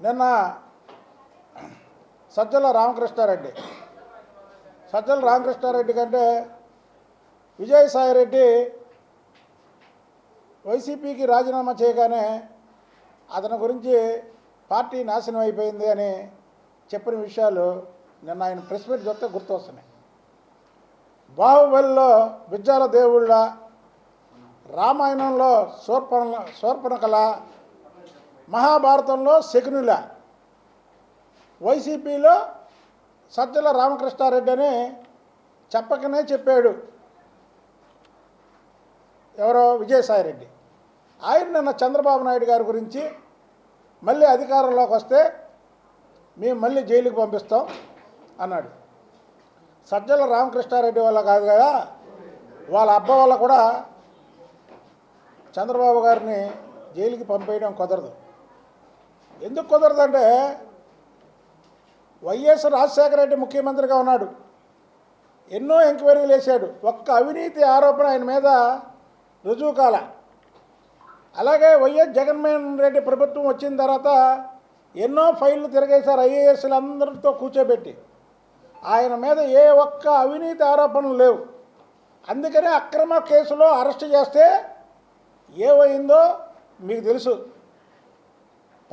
నిన్న సజ్జల రామకృష్ణారెడ్డి సజ్జల రామకృష్ణారెడ్డి కంటే విజయసాయిరెడ్డి వైసీపీకి రాజీనామా చేయగానే అతని గురించి పార్టీ నాశనం అయిపోయింది అని చెప్పిన విషయాలు నిన్న ఆయన ప్రెస్ మీట్ చూస్తే గుర్తొస్తున్నాయి. బాహుబలిలో విద్యాల దేవుళ్ళ రామాయణంలో శూర్పణ కళ మహాభారతంలో శకునుల వైసీపీలో సజ్జల రామకృష్ణారెడ్డి అని చెప్పకనే చెప్పాడు. ఎవరో విజయసాయిరెడ్డి. ఆయన నిన్న చంద్రబాబు నాయుడు గారి గురించి మళ్ళీ అధికారంలోకి వస్తే మేము మళ్ళీ జైలుకి పంపిస్తాం అన్నాడు. సజ్జల రామకృష్ణారెడ్డి వల్ల కాదు కదా వాళ్ళ అబ్బ వల్ల కూడా చంద్రబాబు గారిని జైలుకి పంపేయడం కుదరదు. ఎందుకు కుదరదంటే వైఎస్ రాజశేఖర రెడ్డి ముఖ్యమంత్రిగా ఉన్నాడు. ఎన్నో ఎంక్వైరీలు వేశాడు ఒక్క అవినీతి ఆరోపణ ఆయన మీద రుజువు కాల. అలాగే వైఎస్ జగన్మోహన్ రెడ్డి ప్రభుత్వం వచ్చిన తర్వాత ఎన్నో ఫైళ్ళు తిరగేశారు ఐఏఎస్లు అందరితో కూర్చోబెట్టి. ఆయన మీద ఏ ఒక్క అవినీతి ఆరోపణలు లేవు. అందుకనే అక్రమ కేసులో అరెస్ట్ చేస్తే ఏమైందో మీకు తెలుసు.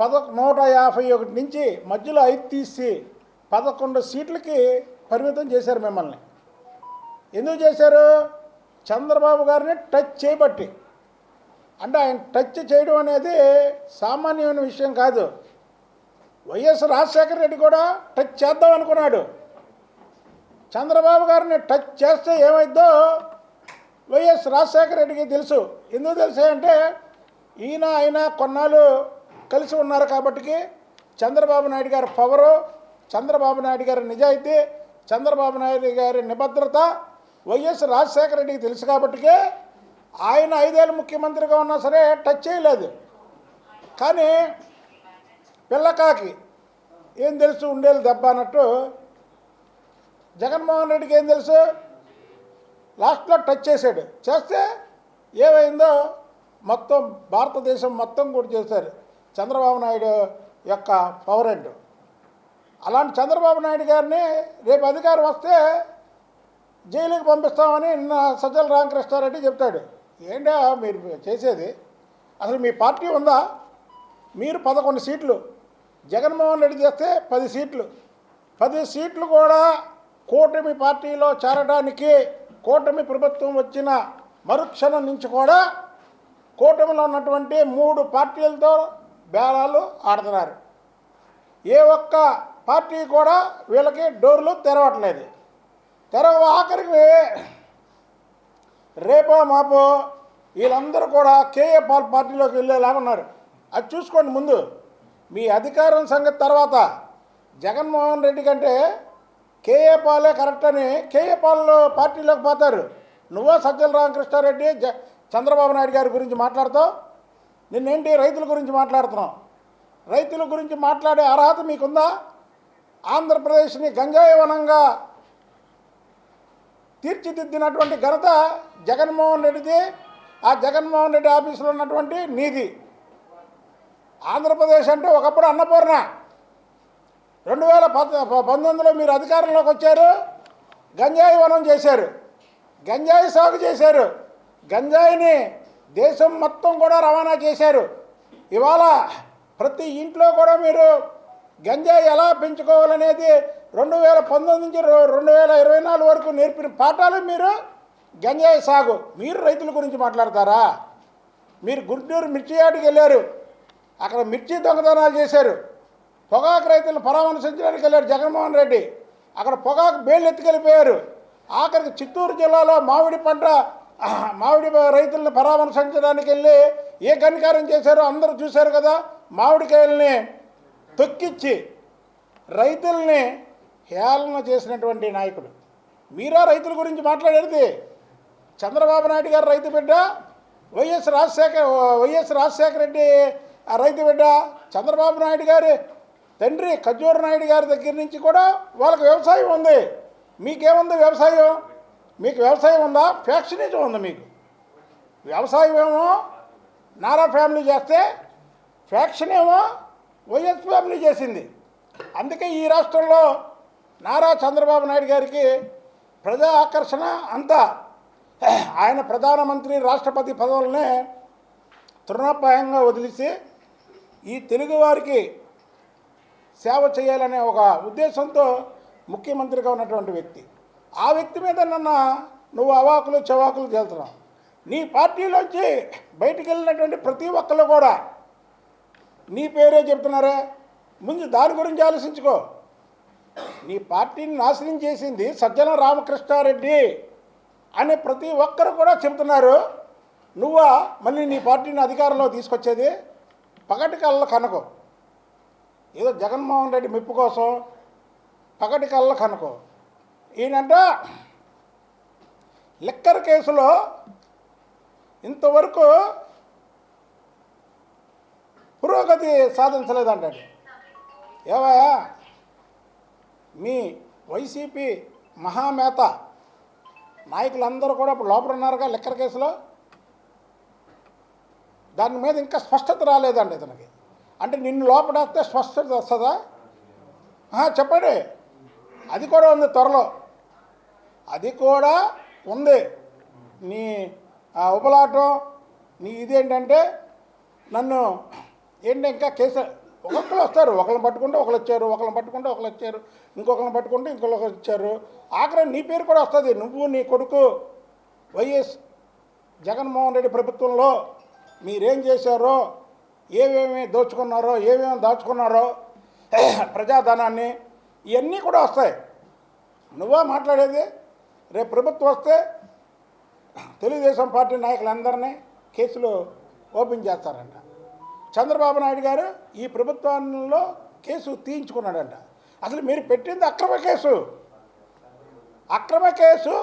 పద నూట యాభై ఒకటి నుంచి మధ్యలో ఐదు తీసి పదకొండు సీట్లకి పరిమితం చేశారు మిమ్మల్ని. ఎందుకు చేశారు? చంద్రబాబు గారిని టచ్ చేయబట్టి. అంటే ఆయన టచ్ చేయడం అనేది సామాన్యమైన విషయం కాదు. వైఎస్ రాజశేఖర రెడ్డి కూడా టచ్ చేద్దాం అనుకున్నాడు. చంద్రబాబు గారిని టచ్ చేస్తే ఏమైద్దో వైఎస్ రాజశేఖర రెడ్డికి తెలుసు. ఎందుకు తెలుసు అంటే ఈయన ఆయన కొన్నాళ్ళు కలిసి ఉన్నారు కాబట్టి చంద్రబాబు నాయుడు గారి పవరు చంద్రబాబు నాయుడు గారి నిజాయితీ చంద్రబాబు నాయుడు గారి నిబద్ధత వైఎస్ రాజశేఖర రెడ్డికి తెలుసు కాబట్టికే ఆయన ఐదేళ్ళు ముఖ్యమంత్రిగా ఉన్నా సరే టచ్ చేయలేదు. కానీ పిల్లకాకి ఏం తెలుసు ఉండేది దెబ్బ అన్నట్టు జగన్మోహన్ రెడ్డికి ఏం తెలుసు? లాస్ట్లో టచ్ చేశాడు. చేస్తే ఏమైందో మొత్తం భారతదేశం మొత్తం కూడా చేశారు. చంద్రబాబు నాయుడు యొక్క పవర్ అలాంటి చంద్రబాబు నాయుడు గారిని రేపు అధికారం వస్తే జైలుకి పంపిస్తామని నిన్న సజ్జల రామకృష్ణారెడ్డి చెప్తాడు. ఏంటా మీరు చేసేది? అసలు మీ పార్టీ ఉందా? మీరు పదకొండు సీట్లు జగన్మోహన్ రెడ్డి చేస్తే పది సీట్లు. పది సీట్లు కూడా కూటమి పార్టీలో చేరడానికి కూటమి ప్రభుత్వం వచ్చిన మరుక్షణం నుంచి కూడా కూటమిలో ఉన్నటువంటి మూడు పార్టీలతో బేరాలు ఆడుతున్నారు. ఏ ఒక్క పార్టీ కూడా వీళ్ళకి డోర్లు తెరవట్లేదు. తెరవ ఆఖరికి రేపో మాపో వీళ్ళందరూ కూడా కేఏ పాల్ పార్టీలోకి వెళ్ళేలాగా ఉన్నారు. అది చూసుకోండి ముందు. మీ అధికారం సంగతి తర్వాత. జగన్మోహన్ రెడ్డి కంటే కేఏ పాలే కరెక్ట్ అని కేఏ పాల్ పార్టీలోకి పోతారు. నువ్వో సజ్జల రామకృష్ణారెడ్డి చంద్రబాబు నాయుడు గారి గురించి మాట్లాడతావు? నిన్నేంటి రైతుల గురించి మాట్లాడుతున్నాం రైతుల గురించి మాట్లాడే అర్హత మీకుందా? ఆంధ్రప్రదేశ్ని గంజాయి వనంగా తీర్చిదిద్దినటువంటి ఘనత జగన్మోహన్ రెడ్డిది ఆ జగన్మోహన్ రెడ్డి ఆఫీసులో ఉన్నటువంటి నీది. ఆంధ్రప్రదేశ్ అంటే ఒకప్పుడు అన్నపూర్ణ. రెండు వేల పద్ పంతొమ్మిదిలో మీరు అధికారంలోకి వచ్చారు గంజాయి వనం చేశారు. గంజాయి సాగు చేశారు. గంజాయిని దేశం మొత్తం కూడా రవాణా చేశారు. ఇవాళ ప్రతి ఇంట్లో కూడా మీరు గంజాయి ఎలా పెంచుకోవాలనేది రెండు వేల పంతొమ్మిది నుంచి రెండు వేల ఇరవై నాలుగు వరకు నేర్పిన పాఠాలు మీరు గంజాయి సాగు. మీరు రైతుల గురించి మాట్లాడతారా? మీరు గుంటూరు మిర్చి యార్డుకి వెళ్ళారు. అక్కడ మిర్చి దొంగతనాలు చేశారు. పొగాకు రైతులను పరామర్శించడానికి వెళ్ళారు జగన్మోహన్ రెడ్డి. అక్కడ పొగాకు బేళ్ళు ఎత్తుకెళ్ళిపోయారు. ఆఖరికి చిత్తూరు జిల్లాలో మామిడి పంట మామిడి రైతులను పరామర్శించడానికి వెళ్ళి ఏ కనికారం చేశారో అందరూ చూశారు కదా మామిడికాయల్ని తొక్కిచ్చి రైతుల్ని హేళన చేసినటువంటి నాయకుడు. మీరా రైతుల గురించి మాట్లాడేది? చంద్రబాబు నాయుడు గారు రైతు బిడ్డ వైఎస్ రాజశేఖర వైఎస్ రాజశేఖర రెడ్డి ఆ రైతు బిడ్డ చంద్రబాబు నాయుడు గారి తండ్రి ఖజ్జూర నాయుడు గారి దగ్గర నుంచి కూడా వాళ్ళకి వ్యవసాయం ఉంది. మీకేముంది వ్యవసాయం? మీకు వ్యవసాయం ఉందా? ఫ్యాక్షనిజం ఉంది మీకు. వ్యవసాయం ఏమో నారా ఫ్యామిలీ చేస్తే ఫ్యాక్షన్ ఏమో వైఎస్ ఫ్యామిలీ చేసింది. అందుకే ఈ రాష్ట్రంలో నారా చంద్రబాబు నాయుడు గారికి ప్రజా ఆకర్షణ అంతా ఆయన ప్రధానమంత్రి రాష్ట్రపతి పదవులనే తృణప్రాయంగా వదిలేసి ఈ తెలుగువారికి సేవ చేయాలనే ఒక ఉద్దేశంతో ముఖ్యమంత్రిగా ఉన్నటువంటి వ్యక్తి. ఆ వ్యక్తి మీద నన్న నువ్వు అవాకులు చవాకులు చేస్తున్నావు. నీ పార్టీలోంచి బయటికి వెళ్ళినటువంటి ప్రతి ఒక్కళ్ళు కూడా నీ పేరే చెప్తున్నారే? ముందు దాని గురించి ఆలోచించుకో. నీ పార్టీని నాశనం చేసింది సజ్జన రామకృష్ణారెడ్డి అని ప్రతి ఒక్కరు కూడా చెబుతున్నారు. నువ్వా మళ్ళీ నీ పార్టీని అధికారంలో తీసుకొచ్చేది? పగటి కళ్ళ కనుకో. ఏదో జగన్మోహన్ రెడ్డి మెప్పు కోసం పగటి కళ్ళ కనుకో. ఈయనంట లిక్కర్ కేసులో ఇంతవరకు పురోగతి సాధించలేదంటాడు. ఏవయ్యా మీ వైసీపీ మహామేత నాయకులందరూ కూడా ఇప్పుడు లోపల ఉన్నారుగా లిక్కర్ కేసులో? దాని మీద ఇంకా స్పష్టత రాలేదండి ఇతనికి. అంటే నిన్ను లోపడేస్తే స్పష్టత వస్తుందా? ఆహా, చెప్పండి. అది కూడా ఉంది త్వరలో. అది కూడా ఉంది. నీ ఉపలాటం నీ ఇదేంటంటే నన్ను ఏంటి ఇంకా కేసు ఒక్కొక్కరు వస్తారు ఒకళ్ళని పట్టుకుంటే ఒకళ్ళు వచ్చారు ఒకళ్ళని పట్టుకుంటే ఒకళ్ళు వచ్చారు ఇంకొకరిని పట్టుకుంటే ఇంకొకరు వచ్చారు. ఆఖరి నీ పేరు కూడా వస్తుంది. నువ్వు నీ కొడుకు వైఎస్ జగన్మోహన్ రెడ్డి ప్రభుత్వంలో మీరేం చేశారో ఏమేమి దోచుకున్నారో ఏమేమి దాచుకున్నారో ప్రజాధనాన్ని ఇవన్నీ కూడా వస్తాయి. నువ్వా మాట్లాడేది? రేపు ప్రభుత్వం వస్తే తెలుగుదేశం పార్టీ నాయకులందరినీ కేసులు ఓపెన్ చేస్తారంట. చంద్రబాబు నాయుడు గారు ఈ ప్రభుత్వంలో కేసు తీయించుకున్నాడంట. అసలు మీరు పెట్టింది అక్రమ కేసు. అక్రమ కేసు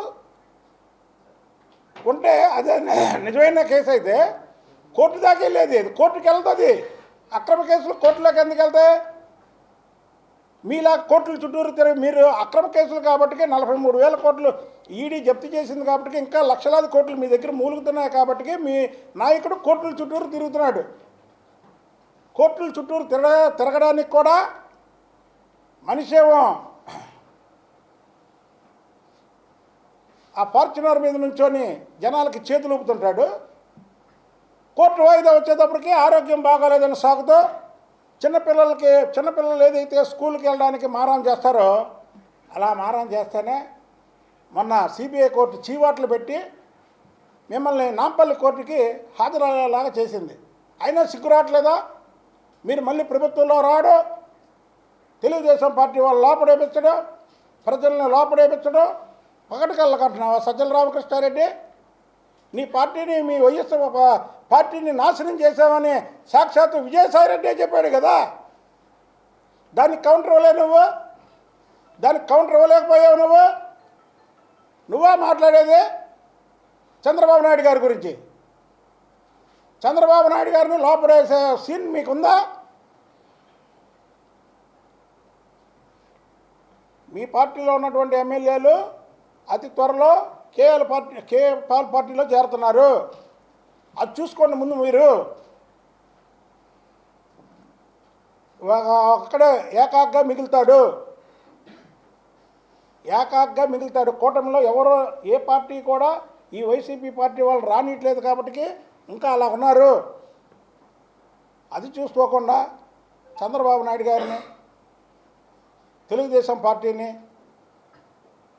ఉంటే అదే నిజమైన కేసు అయితే కోర్టు దాకా వెళ్ళేది. అది కోర్టుకి వెళ్తుంది అక్రమ కేసులు కోర్టులోకి ఎందుకు వెళ్తాయి? మీలా కోర్టుల చుట్టూరు తిరిగి మీరు అక్రమ కేసులు కాబట్టి నలభై మూడు వేల కోట్లు ఈడీ జప్తు చేసింది కాబట్టి ఇంకా లక్షలాది కోట్లు మీ దగ్గర మూలుగుతున్నాయి కాబట్టి మీ నాయకుడు కోర్టుల చుట్టూరు తిరుగుతున్నాడు. కోర్టుల చుట్టూరు తిరగ తిరగడానికి కూడా మనిషేమో ఆ ఫార్చునర్ మీద నుంచొని జనాలకి చేతులు ఊపుతుంటాడు. కోర్టు వాయిదా వచ్చేటప్పటికి ఆరోగ్యం బాగాలేదని సాగుతూ చిన్నపిల్లలకి చిన్నపిల్లలు ఏదైతే స్కూల్కి వెళ్ళడానికి మారం చేస్తారో అలా మారం చేస్తేనే మొన్న సిబిఐ కోర్టు చీవాట్లు పెట్టి మిమ్మల్ని నాంపల్లి కోర్టుకి హాజరయ్యేలాగా చేసింది. అయినా సిగ్గు రావట్లేదా? మీరు మళ్ళీ ప్రభుత్వంలో రావడం తెలుగుదేశం పార్టీ వాళ్ళు లోపడేపించడం ప్రజల్ని లోపడేపించడం పగటి సజ్జల రామకృష్ణారెడ్డి? నీ పార్టీని మీ వైఎస్ పార్టీని నాశనం చేశామని సాక్షాత్తు విజయసాయి రెడ్డే చెప్పాడు కదా. దానికి కౌంటర్ ఇవ్వలే నువ్వు. దానికి కౌంటర్ ఇవ్వలేకపోయావు నువ్వు. నువ్వా మాట్లాడేది? చంద్రబాబు నాయుడు గారి గురించి. చంద్రబాబు నాయుడు గారిని లోపల సీన్ మీకుందా? మీ పార్టీలో ఉన్నటువంటి ఎమ్మెల్యేలు అతి త్వరలో కేఎల్ పార్టీ కేఎల్ పాల్ పార్టీలో చేరుతున్నారు. అది చూసుకోండి ముందు మీరు. ఒక- ఒక్కడే ఏకాగ్గా మిగులుతాడు. ఏకాగ్గా మిగులుతాడు. కూటమిలో ఎవరు ఏ పార్టీ కూడా ఈ వైసీపీ పార్టీ వాళ్ళు రానియట్లేదు కాబట్టి ఇంకా అలా ఉన్నారు. అది చూసుకోకుండా చంద్రబాబు నాయుడు గారిని తెలుగుదేశం పార్టీని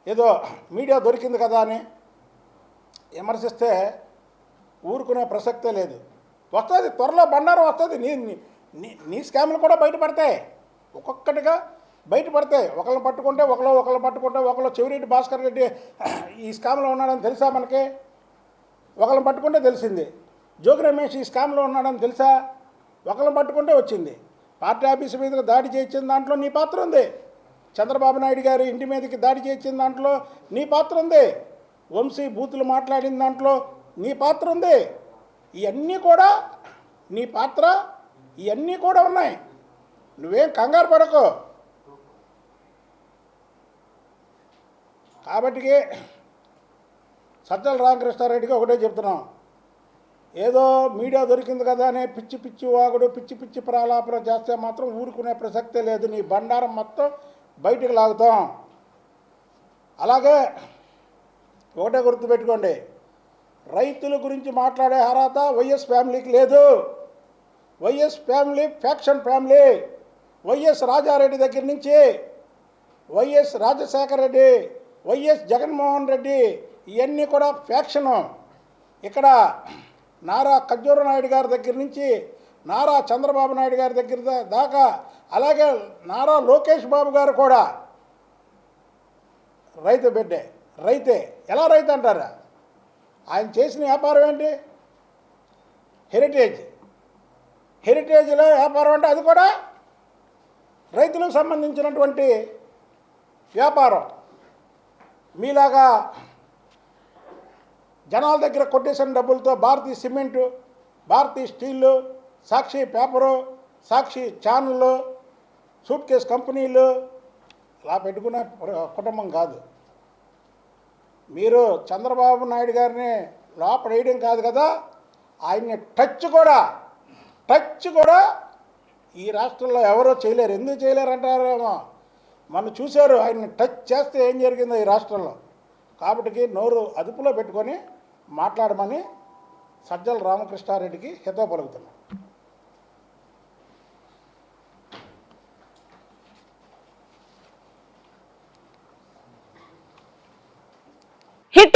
ఏదో మీడియా దొరికింది కదా అని విమర్శిస్తే ఊరుకునే ప్రసక్తే లేదు. వస్తుంది త్వరలో బండారం వస్తుంది. నీ నీ- నీ నీ స్కామ్లు కూడా బయటపడతాయి. ఒక్కొక్కటిగా బయటపడతాయి. ఒకళ్ళని పట్టుకుంటే ఒకళ్ళు ఒకళ్ళు పట్టుకుంటే ఒకళ్ళు. చెవిరెడ్డి భాస్కర్ రెడ్డి ఈ స్కామ్లో ఉన్నాడని తెలుసా మనకి? ఒకళ్ళని పట్టుకుంటే తెలిసింది. జోగి రమేష్ ఈ స్కామ్లో ఉన్నాడని తెలుసా? ఒకళ్ళని పట్టుకుంటే వచ్చింది. పార్టీ ఆఫీస్ మీద దాడి చేయించిన దాంట్లో నీ పాత్ర ఉంది. చంద్రబాబు నాయుడు గారి ఇంటి మీదకి దాడి చేయించిన దాంట్లో నీ పాత్ర ఉంది. వంశీ బూతులు మాట్లాడిన దాంట్లో నీ పాత్ర ఉంది. ఇవన్నీ కూడా నీ పాత్ర ఇవన్నీ కూడా ఉన్నాయి. నువ్వేం కంగారు పడకు. కాబట్టి సజ్జల రామకృష్ణారెడ్డికి ఒకటే చెప్తున్నాం. ఏదో మీడియా దొరికింది కదా అనే పిచ్చి పిచ్చి వాగుడు పిచ్చి పిచ్చి ప్రాలాపన చేస్తే మాత్రం ఊరుకునే ప్రసక్తే లేదు. నీ బండారం మొత్తం బయటికి లాగుతాం. అలాగే ఒకటే గుర్తుపెట్టుకోండి. రైతుల గురించి మాట్లాడే అర్హత వైఎస్ ఫ్యామిలీకి లేదు. YS family faction family YS Rajareddy దగ్గర నుంచి వైఎస్ రాజశేఖర రెడ్డి వైఎస్ జగన్మోహన్ రెడ్డి ఇవన్నీ కూడా ఫ్యాక్షను. ఇక్కడ నారా ఖజ్జూర నాయుడు గారి దగ్గర నుంచి నారా చంద్రబాబు నాయుడు గారి దగ్గర దాకా అలాగే నారా లోకేష్ బాబు గారు కూడా రైతు బిడ్డే రైతే. ఎలా రైతు అంటారా? ఆయన చేసిన వ్యాపారం ఏంటి? హెరిటేజ్ హెరిటేజ్లో వ్యాపారం అంటే అది కూడా రైతులకు సంబంధించినటువంటి వ్యాపారం. మీలాగా జనాల దగ్గర కొట్టేసిన డబ్బులతో Bharatiya cement Bharatiya steel Sakshi paper Sakshi ఛానళ్ళు సూట్ కేస్ కంపెనీలు అలా పెట్టుకునే కుటుంబం కాదు. మీరు చంద్రబాబు నాయుడు గారిని లోపడేయడం వేయడం కాదు కదా ఆయన్ని టచ్ కూడా టచ్ కూడా ఈ రాష్ట్రంలో ఎవరో చేయలేరు. ఎందుకు చేయలేరు అంటారేమో మనం చూశారు ఆయన్ని టచ్ చేస్తే ఏం జరిగిందో ఈ రాష్ట్రంలో. కాబట్టి నోరు అదుపులో పెట్టుకొని మాట్లాడమని సజ్జల రామకృష్ణారెడ్డికి హితవు పలుకుతున్నాను హిట్